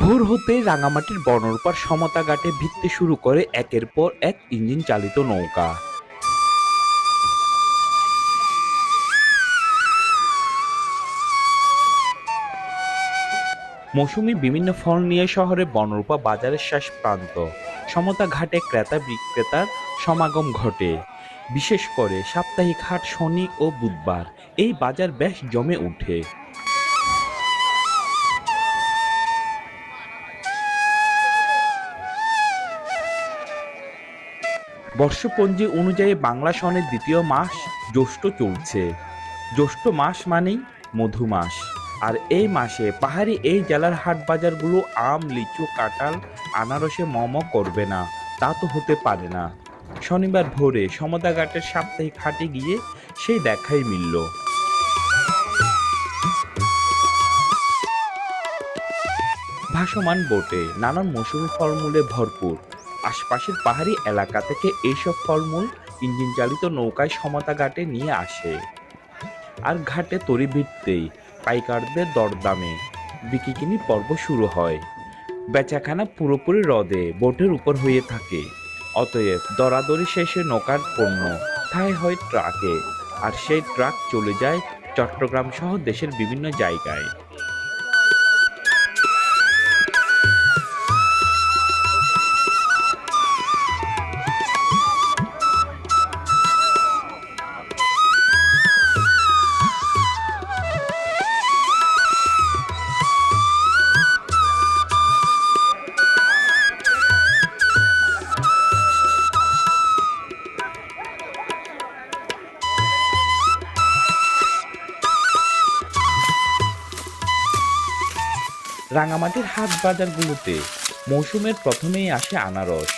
ভোর হতে রাঙামাটির বনরূপার সমতা ঘাটে ভিত্তি শুরু করে একের পর এক ইঞ্জিন চালিত নৌকা। মৌসুমি বিভিন্ন ফল নিয়ে শহরে বনরূপা বাজারের শেষ প্রান্ত। সমতা ঘাটে ক্রেতা বিক্রেতার সমাগম ঘটে। বিশেষ করে সাপ্তাহিক হাট শনি ও বুধবার। এই বাজার বেশ জমে ওঠে বর্ষপঞ্জি অনুযায়ী বাংলা সনের দ্বিতীয় মাস জ্যৈষ্ঠ চলছে। জ্যৈষ্ঠ মাস মানেই মধু মাস। আর এই মাসে পাহাড়ি এই জেলার হাট বাজারগুলো আম, লিচু, কাঁঠাল, আনারসে মম করবে না। তা তো হতে পারে না। শনিবার ভোরে সমদাঘাটের সাপ্তাহিক হাটে গিয়ে সেই দেখাই মিলল। ভাসমান বোটে নানান মৌসুমি ফলমূলে ভরপুর। আশপাশের পাহাড়ি এলাকা থেকে এইসব ফলমূল ইঞ্জিন চালিত নৌকায় সমতা ঘাটে নিয়ে আসে। আর ঘাটে তরি ভিড়তেই পাইকারদের দরদামে বিকিকিনি পর্ব শুরু হয়। বেচাখানা পুরোপুরি হ্রদে বোটের উপর হয়ে থাকে। অতএব দরাদরি শেষে নৌকার পণ্য ঠাই হয় ট্রাকে। আর সেই ট্রাক চলে যায় চট্টগ্রাম সহ দেশের বিভিন্ন জায়গায়। রাঙামাটির হাট বাজারগুলোতে মৌসুমের প্রথমেই আসে আনারস।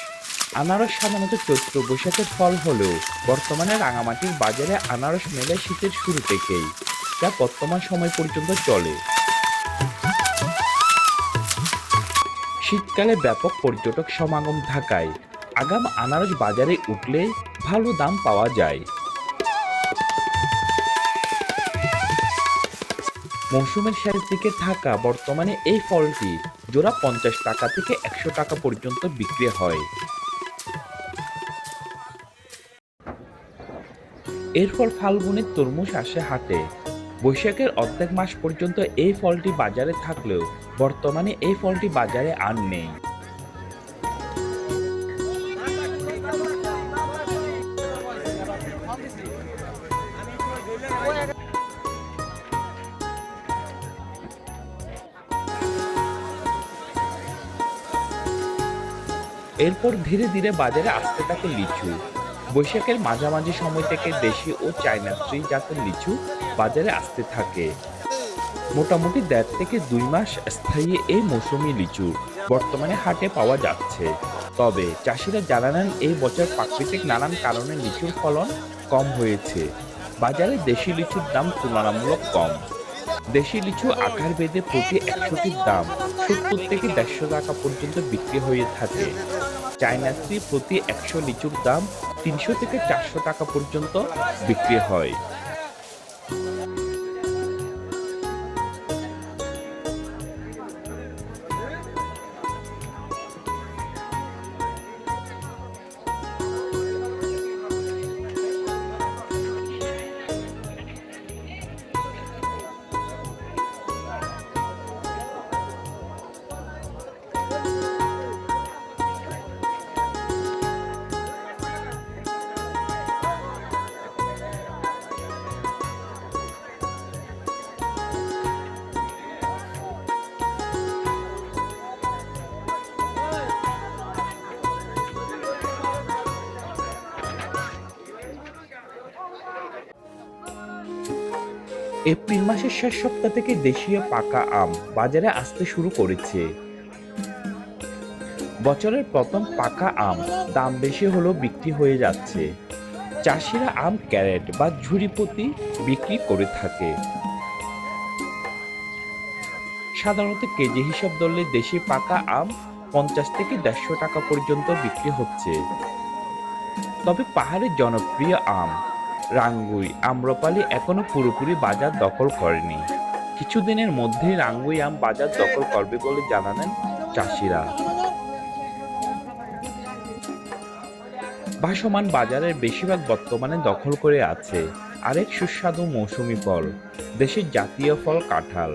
আনারস সাধারণত চৈত্র বৈশাখের ফল হলেও বর্তমানে রাঙামাটির বাজারে আনারস মেলে শীতের শুরু থেকেই, যা বর্তমান সময় পর্যন্ত চলে। শীতকালে ব্যাপক পর্যটক সমাগম থাকায় আগাম আনারস বাজারে উঠলে ভালো দাম পাওয়া যায়। মৌসুমের শেষ দিকে থাকা বর্তমানে এই ফলটি জোড়া পঞ্চাশ টাকা থেকে একশো টাকা পর্যন্ত বিক্রি হয়। এরপর ফাল্গুনের তরমুজ আসে হাটে। বৈশাখের অর্ধেক মাস পর্যন্ত এই ফলটি বাজারে থাকলেও বর্তমানে এই ফলটি বাজারে আর নেই। এরপর ধীরে ধীরে বাজারে আসতে থাকে লিচু। বৈশাখের মাঝামাঝি সময় থেকে দেশি ও চায়না স্ত্রী জাতের লিচু বাজারে আসতে থাকে। মোটামুটি দেড় থেকে দুই মাস স্থায়ী এই মৌসুমি লিচু বর্তমানে হাটে পাওয়া যাচ্ছে। তবে চাষিরা জানালেন এই বছর প্রাকৃতিক নানান কারণে লিচুর ফলন কম হয়েছে। বাজারে দেশি লিচুর দাম তুলনামূলক কম। দেশি লিচু আকার বেঁধে প্রতি একশোটির দাম সত্তর থেকে দেড়শো টাকা পর্যন্ত বিক্রি হয়ে থাকে। চায়নাত্রী প্রতি একশো লিচুর দাম তিনশো থেকে চারশো টাকা পর্যন্ত বিক্রি হয়। এপ্রিল মাসের শেষ সপ্তাহ থেকে দেশীয় পাকা আম বাজারে আসতে শুরু করেছে। বছরের প্রথম পাকা আম দাম বেশি হলেও বিক্রি হয়ে যাচ্ছে। চাষিরা আম, ক্যারেট বা ঝুড়ি প্রতি বিক্রি করে থাকে। সাধারণত কেজি হিসাব ধরলে দেশি পাকা আম পঞ্চাশ থেকে দেড়শো টাকা পর্যন্ত বিক্রি হচ্ছে। তবে পাহাড়ের জনপ্রিয় আম রাঙ্গুই। আম্রপালি এখনও পুরোপুরি বাজার দখল করেনি। কিছুদিনের মধ্যেই রাঙ্গুই আম বাজার দখল করবে বলে জানালেন চাষিরা। ভাসমান বাজারের বেশিরভাগ বর্তমানে দখল করে আছে। আরেক সুস্বাদু মৌসুমি ফল দেশের জাতীয় ফল কাঁঠাল।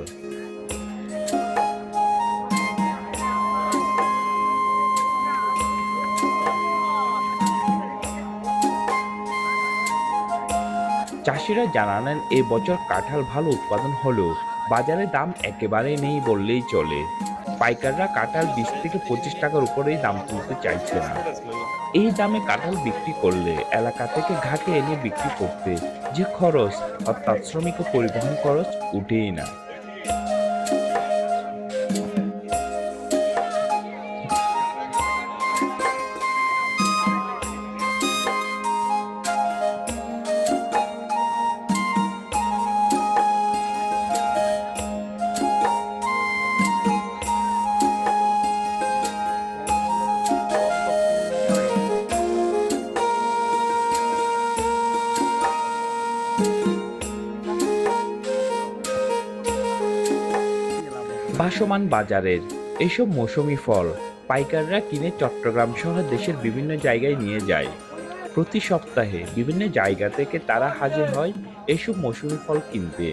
চাষিরা জানালেন, এ বছর কাঁঠাল ভালো উৎপাদন হলেও বাজারে দাম একেবারেই নেই বললেই চলে। পাইকাররা কাঁঠাল বিশ থেকে পঁচিশ টাকার উপরেই দাম তুলতে চাইছে না। এই দামে কাঁঠাল বিক্রি করলে এলাকা থেকে ঘাটে এনে বিক্রি করতে যে খরচ অর্থাৎ শ্রমিক ও পরিবহন খরচ উঠেই না। ভাসমান বাজারের এসব মৌসুমি ফল পাইকাররা কিনে চট্টগ্রাম সহ দেশের বিভিন্ন জায়গায় নিয়ে যায়। প্রতি সপ্তাহে বিভিন্ন জায়গা থেকে তারা হাজির হয় এসব মৌসুমি ফল কিনতে।